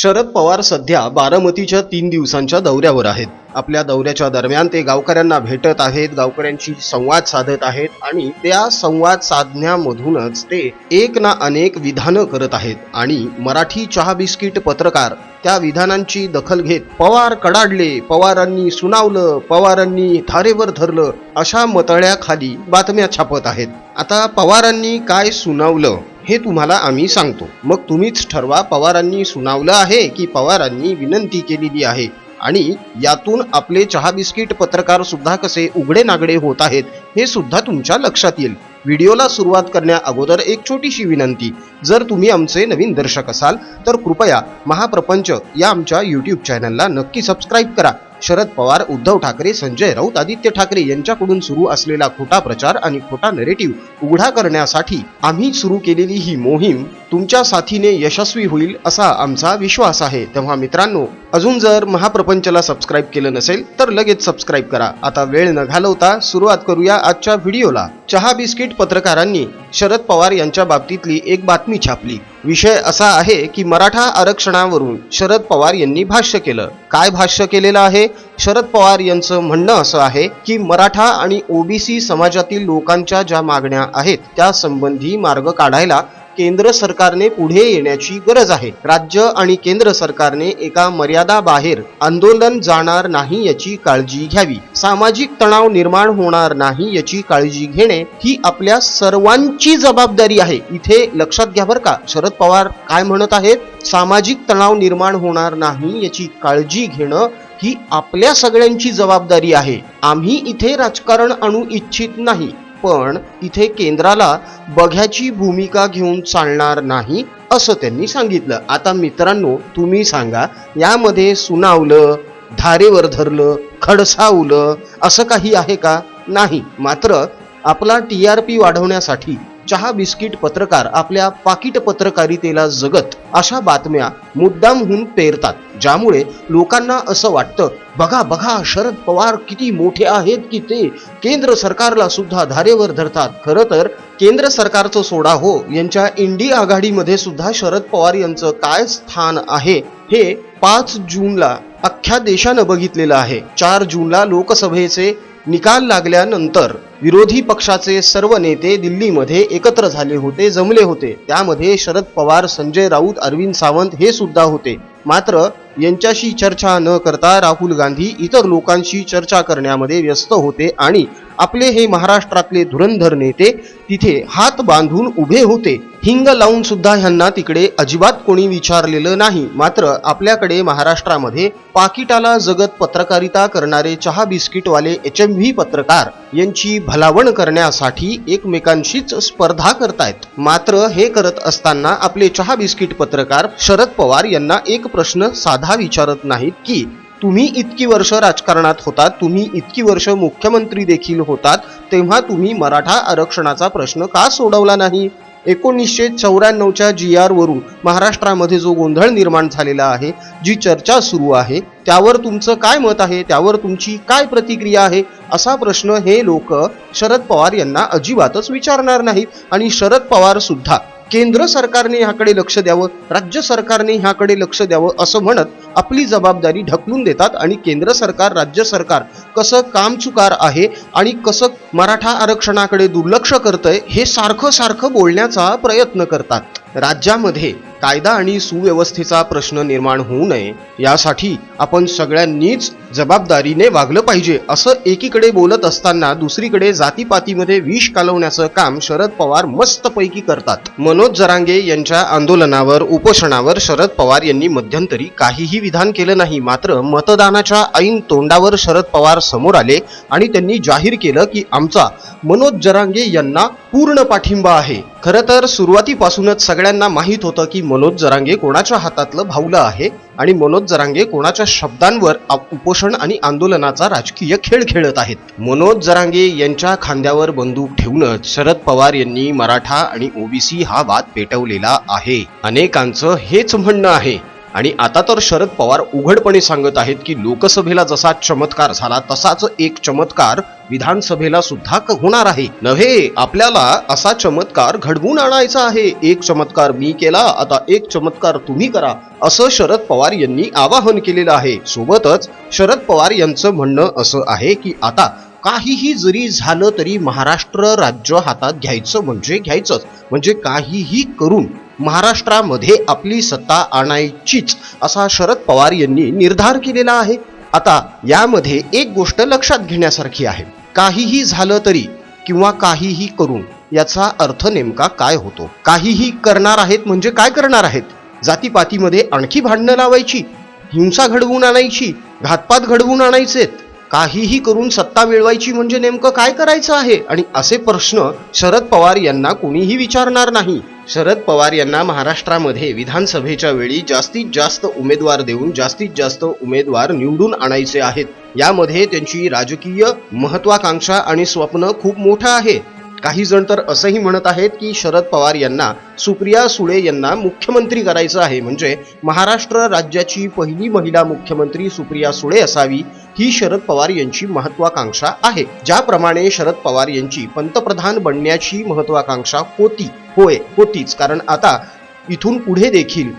शरद पवार सध्या बारामतीच्या तीन दिवसांच्या दौऱ्यावर आहेत. आपल्या दौऱ्याच्या दरम्यान ते गावकऱ्यांना भेटत आहेत गावकऱ्यांशी संवाद साधत आहेत आणि त्या संवाद साधण्यामधूनच ते एक ना अनेक विधानं करत आहेत. आणि मराठी चहा बिस्किट पत्रकार त्या विधानांची दखल घेत पवार कडाडले पवारांनी सुनावलं पवारांनी थारेवर धरलं अशा मतळ्याखाली बातम्या छापत आहेत. आता पवारांनी काय सुनावलं? हे तुम्हाला आम्ही सांगतो. मग तुम्हीच ठरवा पवारांनी सुनावलं आहे की पवारांनी विनंती केलेली आहे आणि यातून आपले चहा बिस्किट पत्रकार सुद्धा कसे उघडे नागडे होत आहेत हे सुद्धा तुमच्या लक्षात येईल. व्हिडिओला सुरुवात करण्या अगोदर एक छोटीशी विनंती. जर तुम्ही आमचे नवीन दर्शक असाल तर कृपया महाप्रपंच या आमच्या यूट्यूब चॅनलला नक्की सबस्क्राईब करा. शरद पवार उद्धव ठाकरे संजय राऊत आदित्य ठाकरे यांच्याकडून सुरू असलेला खोटा प्रचार आणि खोटा नरेटिव्ह उघडा करण्यासाठी आम्ही सुरू केलेली ही मोहीम तुमच्या साथीने यशस्वी होईल असा आमचा विश्वास आहे. तेव्हा मित्रांनो अजून जर महाप्रपंचला सबस्क्राईब केलं नसेल तर लगेच सबस्क्राईब करा. आता वेळ न घालवता सुरुवात करूया आजच्या व्हिडिओला. चहा बिस्किट पत्रकारांनी शरद पवार यांच्या बाबतीतली एक बातमी छापली. विषय असा आहे की मराठा आरक्षणावरून शरद पवार यांनी भाष्य केलं. काय भाष्य केलेलं आहे? शरद पवार यांचं म्हणणं असं आहे की मराठा आणि ओबीसी समाजातील लोकांच्या ज्या मागण्या आहेत त्या संबंधी मार्ग काढायला केंद्र सरकारने पुढे येण्याची गरज आहे. राज्य आणि केंद्र सरकारने एका मर्यादाबाहेर आंदोलन जाणार नाही याची काळजी घ्यावी. सामाजिक तणाव निर्माण होणार नाही याची काळजी घेणे ही आपल्या सर्वांची जबाबदारी आहे. इथे लक्षात घ्या बरं का शरद पवार काय म्हणत आहेत? सामाजिक तणाव निर्माण होणार नाही याची काळजी घेणं ही आपल्या सगळ्यांची जबाबदारी आहे. आम्ही इथे राजकारण आणू इच्छित नाही. पण इथे केंद्राला बघ्याची भूमिका घेऊन चालणार नाही असं त्यांनी सांगितलं. आता मित्रांनो तुम्ही सांगा यामध्ये सुनावलं धारेवर धरलं खडसावलं असं काही आहे का? नाही. मात्र आपला टी आर पी वाढवण्यासाठी चहा बिस्किट पत्रकार आपल्या पाकिट पत्रकारितेला जगत अशा बातम्या मुद्दामहून पेरतात ज्यामुळे लोकांना असं वाटतं बघा बघा शरद पवार किती मोठे आहेत की ते. केंद्र सरकारला सुद्धा धारेवर धरतात. खरं तर केंद्र सरकारचं सोडा हो यांच्या इंडी आघाडीमध्ये सुद्धा शरद पवार यांचं काय स्थान आहे हे पाच जूनला अख्ख्या देशानं बघितलेलं आहे. चार जूनला लोकसभेचे निकाल लागल्यानंतर विरोधी पक्षाचे सर्व नेते दिल्लीमध्ये एकत्र झाले होते जमले होते. त्यामध्ये शरद पवार संजय राऊत अरविंद सावंत हे सुद्धा होते. मात्र यांच्याशी चर्चा न करता राहुल गांधी इतर लोकांशी चर्चा करण्यामध्ये व्यस्त होते आणि आपले हे महाराष्ट्रातले धुरंधर नेते तिथे हात बांधून उभे होते. हिंग लावून सुद्धा ह्यांना तिकडे अजिबात कोणी विचारलेलं नाही. मात्र आपल्याकडे महाराष्ट्रामध्ये पाकिटाला जगत पत्रकारिता करणारे चहा बिस्किटवाले एच एम व्ही पत्रकार यांची भलावण करण्यासाठी एकमेकांशीच स्पर्धा करतायत. मात्र हे करत असताना आपले चहा बिस्किट पत्रकार शरद पवार यांना एक प्रश्न साधा विचारत नाहीत की तुम्ही इतकी वर्ष राजकारणात होतात तुम्ही इतकी वर्ष मुख्यमंत्री देखील होतात तेव्हा तुम्ही मराठा आरक्षणाचा प्रश्न का सोडवला नाही? एकोणीसशे चौऱ्याण्णवच्या जी आरवरून महाराष्ट्रामध्ये जो गोंधळ निर्माण झालेला आहे जी चर्चा सुरू आहे त्यावर तुमचं काय मत आहे? त्यावर तुमची काय प्रतिक्रिया आहे? असा प्रश्न हे लोक शरद पवार यांना अजिबातच विचारणार नाहीत. आणि शरद पवार सुद्धा केंद्र सरकारने ह्याकडे लक्ष द्यावं राज्य सरकारने ह्याकडे लक्ष द्यावं असं म्हणत आपली जबाबदारी ढकलून देतात आणि केंद्र सरकार राज्य सरकार कसं कामचुकार आहे आणि कसं मराठा आरक्षणाकडे दुर्लक्ष करतंय हे सारखं सारखं बोलण्याचा प्रयत्न करतात. राज्यामध्ये कायदा आणि सुव्यवस्थेचा प्रश्न निर्माण होऊ नये यासाठी आपण सगळ्यांनीच जबाबदारीने वागलं पाहिजे असं एकीकडे बोलत असताना दुसरीकडे जातीपातीमध्ये विष कालवण्याचं काम शरद पवार मस्तपैकी करतात. मनोज जरांगे यांच्या आंदोलनावर उपोषणावर शरद पवार यांनी मध्यंतरी काहीही विधान केलं नाही मात्र मतदानाच्या ऐन तोंडावर शरद पवार समोर आले आणि त्यांनी जाहीर केलं की आमचा मनोज जरांगे यांना पूर्ण पाठिंबा आहे. खरं तर सुरुवातीपासूनच सगळ्यांना माहीत होतं की मनोज जरांगे कोणाच्या हातातलं भावलं आहे आणि मनोज जरांगे कोणाच्या शब्दांवर उपोषण आणि आंदोलनाचा राजकीय खेळ खेळत आहेत. मनोज जरांगे यांच्या खांद्यावर बंदूक ठेवूनच शरद पवार यांनी मराठा आणि ओबीसी हा वाद पेटवलेला आहे. अनेकांचं हेच म्हणणं आहे. आणि आता तर शरद पवार उघडपणे सांगत आहेत की लोकसभेला जसा चमत्कार झाला तसाच एक चमत्कार विधानसभेला सुद्धा क- होणार आहे. नव्हे आपल्याला असा चमत्कार घडवून आणायचा आहे. एक चमत्कार मी केला आता एक चमत्कार तुम्ही करा असं शरद पवार यांनी आवाहन केलेलं आहे. सोबतच शरद पवार यांचं म्हणणं असं आहे की आता काहीही जरी झालं तरी महाराष्ट्र राज्य हातात घ्यायचं म्हणजे घ्यायचंच. म्हणजे काहीही करून महाराष्ट्रामध्ये आपली सत्ता आणायचीच असा शरद पवार यांनी निर्धार केलेला आहे. आता यामध्ये एक गोष्ट लक्षात घेण्यासारखी आहे. काहीही झालं तरी किंवा काहीही करून याचा अर्थ नेमका काय होतो? काहीही करणार आहेत म्हणजे काय करणार आहेत? जातीपातीमध्ये आणखी भांडणं लावायची हिंसा घडवून आणायची घातपात घडवून आणायचेत काहीही करून सत्ता मिळवायची म्हणजे नेमकं काय करायचं आहे? आणि असे प्रश्न शरद पवार यांना कोणीही विचारणार नाही. शरद पवार यांना महाराष्ट्रामध्ये विधानसभेच्या वेळी जास्तीत जास्त उमेदवार देऊन जास्तीत जास्त उमेदवार निवडून आणायचे आहेत. यामध्ये त्यांची राजकीय महत्वाकांक्षा आणि स्वप्न खूप मोठं आहे. काही जण तर असंही म्हणत आहेत की शरद पवार यांना सुप्रिया सुळे यांना मुख्यमंत्री करायचं आहे. म्हणजे महाराष्ट्र राज्याची पहिली महिला मुख्यमंत्री सुप्रिया सुळे असावी ही शरद पवार यांची महत्वाकांक्षा आहे. ज्याप्रमाणे शरद पवार यांची पंतप्रधान बनण्याची महत्वाकांक्षा होती होय होतीच. कारण आता इथून पुढे देखील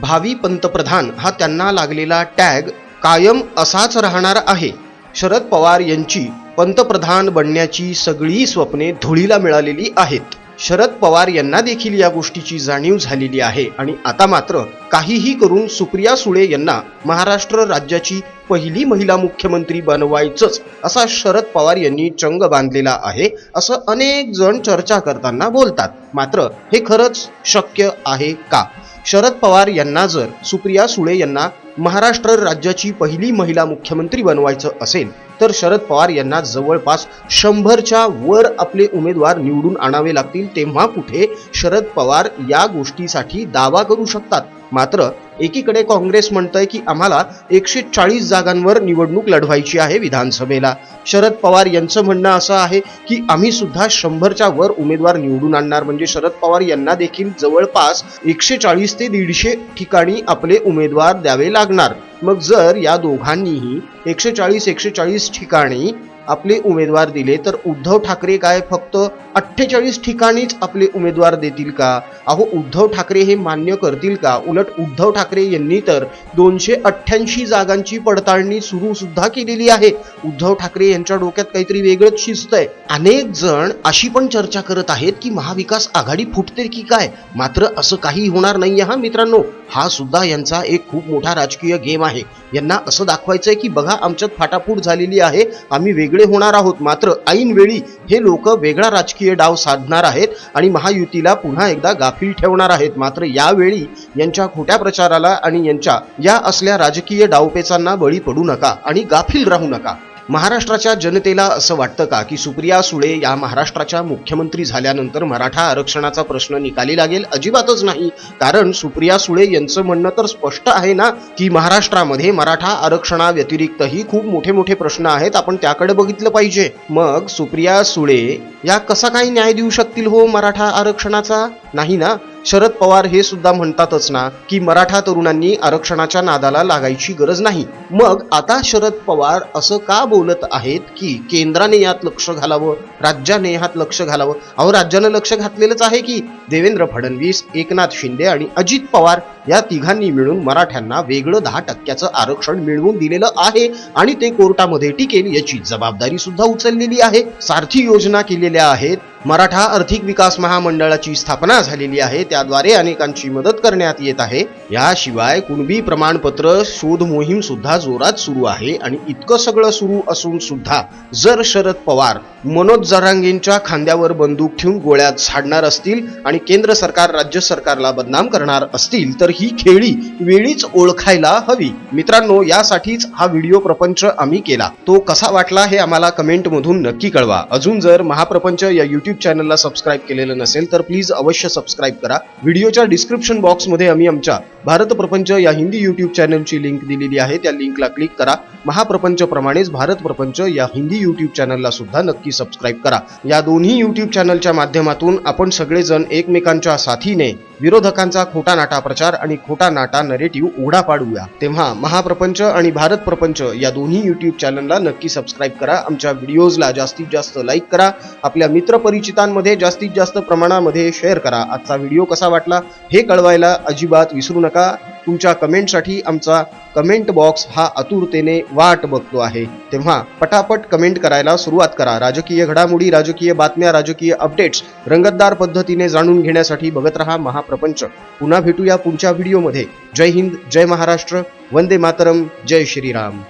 भावी पंतप्रधान हा त्यांना लागलेला टॅग कायम असाच राहणार आहे. शरद पवार यांची पंतप्रधान बनण्याची सगळी स्वप्ने धुळीला मिळालेली आहेत. शरद पवार यांना देखील या गोष्टीची जाणीव झालेली आहे. आणि आता मात्र काहीही करून सुप्रिया सुळे यांना महाराष्ट्र राज्याची पहिली महिला मुख्यमंत्री बनवायचंच असा शरद पवार यांनी चंग बांधलेला आहे असं अनेक जण चर्चा करताना बोलतात. मात्र हे खरंच शक्य आहे का? शरद पवार यांना जर सुप्रिया सुळे यांना महाराष्ट्र राज्याची पहिली महिला मुख्यमंत्री बनवायचं असेल तर शरद पवार यांना जवळपास शंभरच्या वर आपले उमेदवार निवडून आणावे लागतील तेव्हा कुठे शरद पवार या गोष्टीसाठी दावा करू शकतात. मात्र एकीकडे काँग्रेस म्हणतंय की आम्हाला एकशे चाळीस जागांवर निवडणूक लढवायची आहे विधानसभेला. शरद पवार यांचं म्हणणं असं आहे की आम्ही सुद्धा शंभरच्या वर उमेदवार निवडून आणणार. म्हणजे शरद पवार यांना देखील जवळपास एकशे चाळीस ते दीडशे ठिकाणी आपले उमेदवार द्यावे लागणार. मग जर या दोघांनीही एकशे चाळीस एकशे चाळीस ठिकाणी आपले उमेदवार दिले तर उद्धव ठाकरे काय फक्त अठ्ठेचाळीस ठिकाणीच आपले उमेदवार देतील का? अहो उद्धव ठाकरे हे मान्य करतील का? उलट उद्धव ठाकरे यांनी तर दोनशे अठ्ठ्याऐंशी जागांची पडताळणी सुरू सुद्धा केलेली आहे. उद्धव ठाकरे यांच्या डोक्यात काहीतरी वेगळंच शिजतंय अनेक जण अशी पण चर्चा करत आहेत की महाविकास आघाडी फुटते की काय? मात्र असं काही होणार नाही हा मित्रांनो. हा सुद्धा यांचा एक खूप मोठा राजकीय गेम आहे. यांना असं दाखवायचंय की बघा आमच्यात फाटाफूट झालेली आहे. आम्ही वेगळे होणार आहोत. मात्र ऐन वेळी हे लोक वेगळा राजकीय डाव साधणार आहेत आणि महायुतीला पुन्हा एकदा गाफील ठेवणार आहेत. मात्र यावेळी यांच्या खोट्या प्रचाराला आणि यांच्या या असल्या राजकीय डावपेचांना बळी पडू नका आणि गाफील राहू नका. महाराष्ट्राच्या जनतेला असं वाटतं का की सुप्रिया सुळे या महाराष्ट्राच्या मुख्यमंत्री झाल्यानंतर मराठा आरक्षणाचा प्रश्न निकाली लागेल? अजिबातच नाही. कारण सुप्रिया सुळे यांचं म्हणणं तर स्पष्ट आहे ना की महाराष्ट्रामध्ये मराठा आरक्षणाव्यतिरिक्तही खूप मोठे मोठे प्रश्न आहेत. आपण त्याकडे बघितलं पाहिजे. मग सुप्रिया सुळे या कसा काही न्याय देऊ शकतील हो मराठा आरक्षणाचा? नाही ना? शरद पवार हे सुद्धा म्हणतातच ना की मराठा तरुणांनी आरक्षणाच्या नादाला लागायची गरज नाही. मग आता शरद पवार असं का बोलत आहेत की केंद्राने यात लक्ष घालावं राज्याने यात लक्ष घालावं? अहो राज्यानं लक्ष घातलेलंच आहे की देवेंद्र फडणवीस एकनाथ शिंदे आणि अजित पवार या तिघांनी मिळून मराठ्यांना वेगळं दहा टक्क्याचं आरक्षण मिळवून दिलेलं आहे आणि ते कोर्टामध्ये टिकेल याची जबाबदारी सुद्धा उचललेली आहे. सारथी योजना केलेल्या आहेत मराठा आर्थिक विकास महामंडळाची स्थापना झालेली आहे. त्याद्वारे अनेकांची मदत करण्यात येत आहे. याशिवाय कुणबी प्रमाणपत्र शोध मोहीम सुद्धा जोरात सुरू आहे आणि इतकं सगळं सुरू असून सुद्धा जर शरद पवार मनोज जरांगेंच्या खांद्यावर बंदूक ठेवून गोळ्यात झाडणार असतील आणि केंद्र सरकार राज्य सरकारला बदनाम करणार असतील तर ही खेळी वेळीच ओळखायला हवी. मित्रांनो यासाठीच हा व्हिडिओ प्रपंच आम्ही केला. तो कसा वाटला हे आम्हाला कमेंट मधून नक्की कळवा. अजून जर महाप्रपंच या युट्यूब चॅनलला सबस्क्राईब केलेलं नसेल तर प्लीज अवश्य सबस्क्राईब करा. व्हिडिओच्या डिस्क्रिप्शन बॉक्समध्ये आम्ही आमच्या भारत प्रपंच या हिंदी यूट्यूब चॅनलची लिंक दिलेली आहे. त्या लिंकला क्लिक करा. महाप्रपंच प्रमाणेच भारत प्रपंच या हिंदी यूट्यूब चॅनलला सुद्धा नक्की सबस्क्राईब करा. या दोन्ही यूट्यूब चॅनलच्या माध्यमातून आपण सगळेजण एकमेकांच्या साथीने विरोधकांचा खोटा नाटा प्रचार आणि खोटा नाटा नरेटिव्ह उघडा पाडूया. तेव्हा महाप्रपंच आणि भारत प्रपंच या दोन्ही युट्यूब चॅनलला नक्की सबस्क्राईब करा. आमच्या व्हिडिओजला जास्तीत जास्त लाईक करा. आपल्या मित्रपरिचितांमध्ये जास्तीत जास्त प्रमाणामध्ये शेअर करा. आजचा व्हिडिओ कसा वाटला हे कळवायला अजिबात विसरू नका. तुमच्या कमेंटसाठी आमचा कमेंट बॉक्स हा आतुरतेने वाट बघतो आहे. तेव्हा पटापट कमेंट करायला सुरुवात करा. राजकीय घडामोडी राजकीय बातम्या राजकीय अपडेट्स रंगतदार पद्धतीने जाणून घेण्यासाठी बघत रहा प्रपंच. पुन्हा भेटूया पुढच्या व्हिडिओमध्ये. जय हिंद जय महाराष्ट्र वंदे मातरम जय श्रीराम.